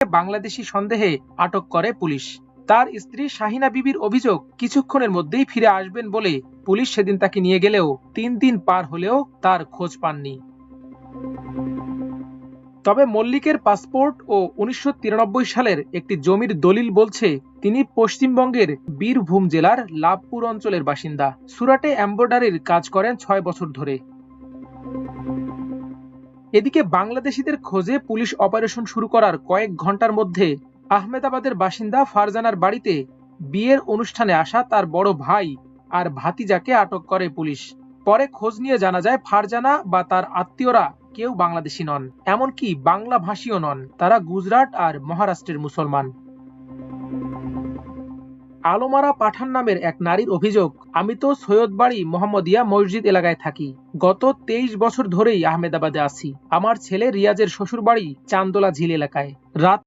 বাংলাদেশি সন্দেহে আটক করে পুলিশ। তার স্ত্রী শাহিনা বিবির অভিযোগ কিছুক্ষণের মধ্যেই ফিরে আসবেন বলে পুলিশ সেদিন তাকে নিয়ে গেলেও তিন দিন পার হলেও তার খোঁজ পাননি। তবে মল্লিকের পাসপোর্ট ও উনিশশো তিরানব্বই সালের একটি জমির দলিল বলছে, তিনি পশ্চিমবঙ্গের বীরভূম জেলার লাভপুর অঞ্চলের বাসিন্দা। সুরাটে এম্বয়ডারির কাজ করেন ছয় বছর ধরে। এদিকে বাংলাদেশিদের খোঁজে পুলিশ অপারেশন শুরু করার কয়েক ঘণ্টার মধ্যে আহমেদাবাদের বাসিন্দা ফারজানার বাড়িতে বিয়ের অনুষ্ঠানে আসা তার বড় ভাই আর ভাতিজাকে আটক করে পুলিশ। পরে খোঁজ নিয়ে জানা যায়, ফারজানা বা তার আত্মীয়রা কেউ বাংলাদেশি নন, এমনকি বাংলা ভাষীও নন। তারা গুজরাট আর মহারাষ্ট্রের মুসলমান। আলোমারা পাঠান নামের এক নারীর অভিযোগ, আমি তো সৈয়দবাড়ি মোহাম্মদিয়া মসজিদ এলাকায় থাকি। গত তেইশ বছর ধরেই আহমেদাবাদে আছি। আমার ছেলে রিয়াজের শ্বশুরবাড়ি চান্দোলা ঝিল এলাকায়। রাত